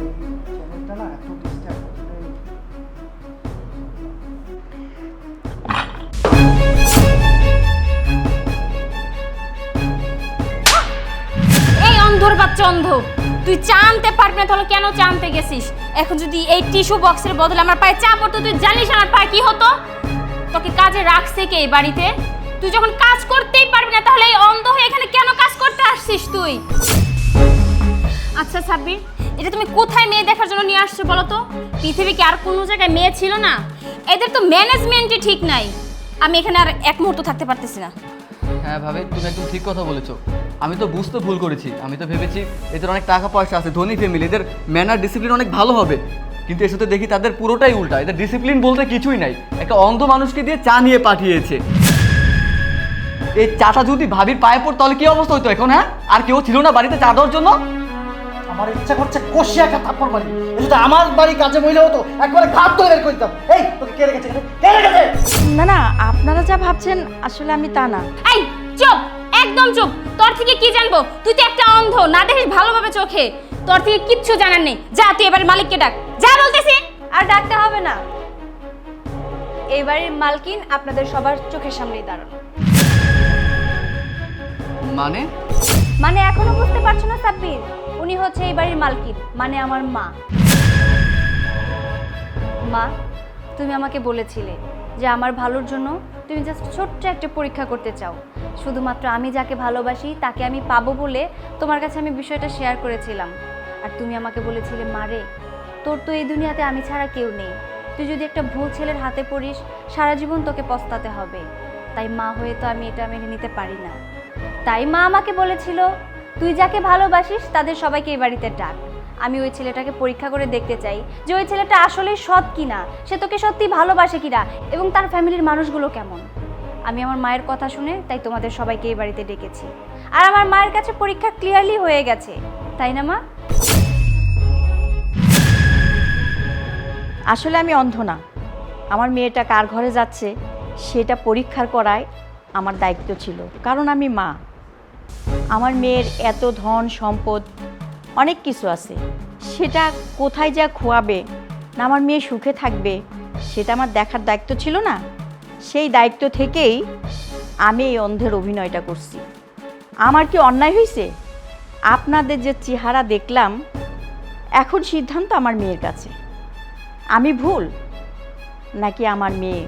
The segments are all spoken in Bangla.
এই চ্যানেলটা না এত ডিস্টার্ব এই অন্ধর বাচ্চা অন্ধ, তুই চা আনতে পারবি না তাহলে কেন চা আনতে গেছিস? এখন যদি এই টিস্যু বক্সের বদলে আমার পায়ে চা পড়তো, তুই জানিস আমার পায়ে কি হতো? তোকে কাজে রাখছে কে এই বাড়িতে? তুই যখন কাজ করতেই পারবি না, তাহলে এই অন্ধ হয়ে এখানে কেন কাজ করতে আসছিস তুই? আচ্ছা সাব্বির এটা তুমি কোথায় মেয়ে দেখার জন্য নিয়ে আসছো বলো তো? পৃথিবী কি আর কোনো জায়গায় মেয়ে ছিল না? এদের তো ম্যানেজমেন্টই ঠিক নাই। আমি এখানে আর এক মুহূর্ত থাকতে পারতেছি না। হ্যাঁ ভাবে, তুমি একদম ঠিক কথা বলেছ। আমি তো বুঝতে ভুল করেছি। আমি তো ভেবেছি এদের অনেক টাকা পয়সা আছে, ধনী ফ্যামিলি এদের ম্যানার ডিসিপ্লিন অনেক ভালো হবে। কিন্তু এর সাথে দেখি তাদের পুরোটাই উল্টা। এদের ডিসিপ্লিন বলতে কিছুই নাই। একটা অন্ধ মানুষকে দিয়ে চা নিয়ে পাঠিয়েছে। এই চাটা যদি ভাবির পায়ে পড়তো তাহলে কি অবস্থা হতো এখন হ্যাঁ? আর কেউ ছিল না বাড়িতে চা দেওয়ার জন্য? আমার ইচ্ছা করছে কষিয়ে একটা থাপ্পড় মারি। এটা যদি আমার বাড়ি কাজে মহিলা হতো একবারে ঘাট ধরে বের করে দিতাম এই তোকে কে রেখেছে এখানে? কে রেখেছে? না না আপনারা যা ভাবছেন আসলে আমি তা না। এই চুপ! একদম চুপ! তোর থেকে কি জানব? তুই তো একটা অন্ধ না দেখিস ভালোভাবে চোখে। তোর থেকে কিচ্ছু জানার নেই। যা তুই এবার মালিককে ডাক। যা বলতেছি! আর ডাকতে হবে না। এই বাড়ির মালকিন আপনাদের সবার চোখের সামনেই দাঁড়ানো মানে? মানে এখনও বুঝতে পারছ না, সাব্বির? উনি হচ্ছে এই বাড়ির মালকিন মানে আমার মা। মা, তুমি আমাকে বলেছিলে যে আমার ভালোর জন্য তুমি জাস্ট ছোট্ট একটা পরীক্ষা করতে চাও। শুধুমাত্র আমি যাকে ভালোবাসি তাকে আমি পাবো বলে তোমার কাছে আমি বিষয়টা শেয়ার করেছিলাম। আর তুমি আমাকে বলেছিলে মারে তোর তো এই দুনিয়াতে আমি ছাড়া কেউ নেই। তুই যদি একটা ভুল ছেলের হাতে পড়িস, সারা জীবন তোকে পস্তাতে হবে। তাই মা হয়ে তো আমি এটা মেনে নিতে পারি না। তাই মা আমাকে বলেছিল, তুই যাকে ভালোবাসিস তাদের সবাইকে এই বাড়িতে ডাক। আমি ওই ছেলেটাকে পরীক্ষা করে দেখতে চাই যে ওই ছেলেটা আসলেই সৎ কিনা, সে তোকে সত্যি ভালোবাসে কিনা এবং তার ফ্যামিলির মানুষগুলো কেমন? আমি আমার মায়ের কথা শুনে তাই তোমাদের সবাইকে এই বাড়িতে ডেকেছি। আর আমার মায়ের কাছে পরীক্ষা ক্লিয়ারলি হয়ে গেছে। তাই না মা? আসলে আমি অন্ধ না। আমার মেয়েটা কার ঘরে যাচ্ছে সেটা পরীক্ষার করায় আমার দায়িত্ব ছিল। কারণ আমি মা। আমার মেয়ের এত ধন, সম্পদ, অনেক কিছু আছে। সেটা কোথায় যা খোয়াবে, না আমার মেয়ে সুখে থাকবে, সেটা আমার দেখার দায়িত্ব ছিল না। সেই দায়িত্ব থেকেই আমি এই অন্ধের অভিনয়টা করছি। আমার কি অন্যায় হয়েছে আপনাদের যে চেহারা দেখলাম, এখন সিদ্ধান্ত আমার মেয়ের কাছে। আমি ভুল? নাকি আমার মেয়ে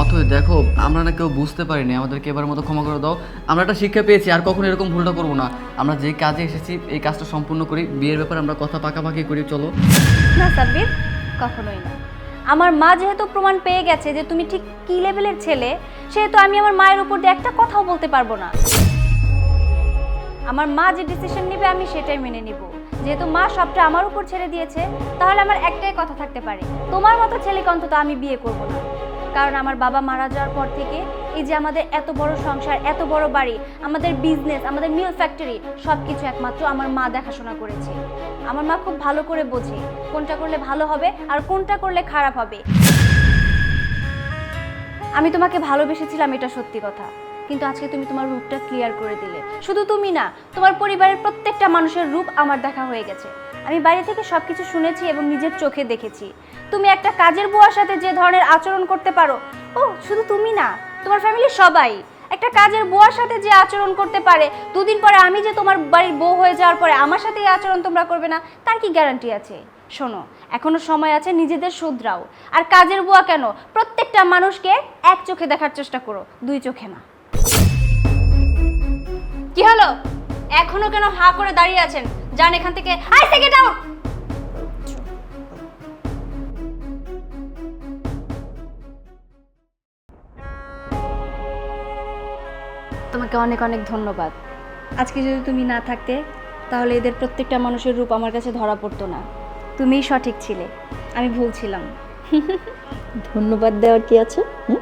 অথয় দেখো, আমরা না কেউ বুঝতে পারিনি, আমাদেরকে এবার মতো ক্ষমা করে দাও। আমরা একটা শিক্ষা পেয়েছি, আর কখনো এরকম ভুলটা করব না। আমরা যে কাজে এসেছি, এই কাজটা সম্পূর্ণ করি, বিয়ের ব্যাপারে আমরা কথা পাকাপাকি করি, চলো। না, সাব্বির, কখনোই না। আমার মা যেহেতু প্রমাণ পেয়ে গেছে যে তুমি ঠিক কি লেভেলের ছেলে, সেহেতু আমি আমার মায়ের উপর দিয়ে একটা কথাও বলতে পারব না। আমার মা যে ডিসিশন নেবে, আমি সেটাই মেনে নিব। যেহেতু মা সবটা আমার উপর ছেড়ে দিয়েছে, তাহলে আমার একটাই কথা থাকতে পারে। তোমার মতো ছেলেকে অন্তত আমি বিয়ে করব না। কারণ আমার বাবা মারা যাওয়ার পর থেকে এই যে আমাদের এত বড় সংসার, এত বড় বাড়ি, আমাদের বিজনেস আমাদের মিল ফ্যাক্টরি সব কিছু একমাত্র আমার মা দেখাশোনা করেছে। আমার মা খুব ভালো করে বোঝে কোনটা করলে ভালো হবে আর কোনটা করলে খারাপ হবে। আমি তোমাকে ভালোবেসেছিলাম এটা সত্যি কথা, কিন্তু আজকে তুমি তোমার রূপটা ক্লিয়ার করে দিলে। শুধু তুমি না, তোমার পরিবারের প্রত্যেকটা মানুষের রূপ আমার দেখা হয়ে গেছে। আমি বাইরে থেকে সব কিছু শুনেছি এবং নিজের চোখে দেখেছি। তুমি একটা কাজের বুয়ার সাথে যে ধরনের আচরণ করতে পারো, ও, শুধু তুমি না, তোমার ফ্যামিলির সবাই। একটা কাজের বুয়ার সাথে যে আচরণ করতে পারে, দুদিন পরে আমি যে তোমার বাড়ির বউ হয়ে যাওয়ার পরে আমার সাথে এই আচরণ তোমরা করবে না, তার কি গ্যারান্টি আছে? শোনো, এখনও সময় আছে নিজেদের শুধরাও। আর কাজের বুয়া কেন? প্রত্যেকটা মানুষকে এক চোখে দেখার চেষ্টা করো, দুই চোখে না। কি হলো? এখনও কেন হা করে দাঁড়িয়ে আছেন? যান এখান থেকে। আই থেকে ডাউন তোমাকে অনেক অনেক ধন্যবাদ। আজকে যদি তুমি না থাকতে, তাহলে এদের প্রত্যেকটা মানুষের রূপ আমার কাছে ধরা পড়তো না। তুমিই সঠিক ছিলে, আমি ভুল ছিলাম। ধন্যবাদ দেওয়ার কি আছে? হুম?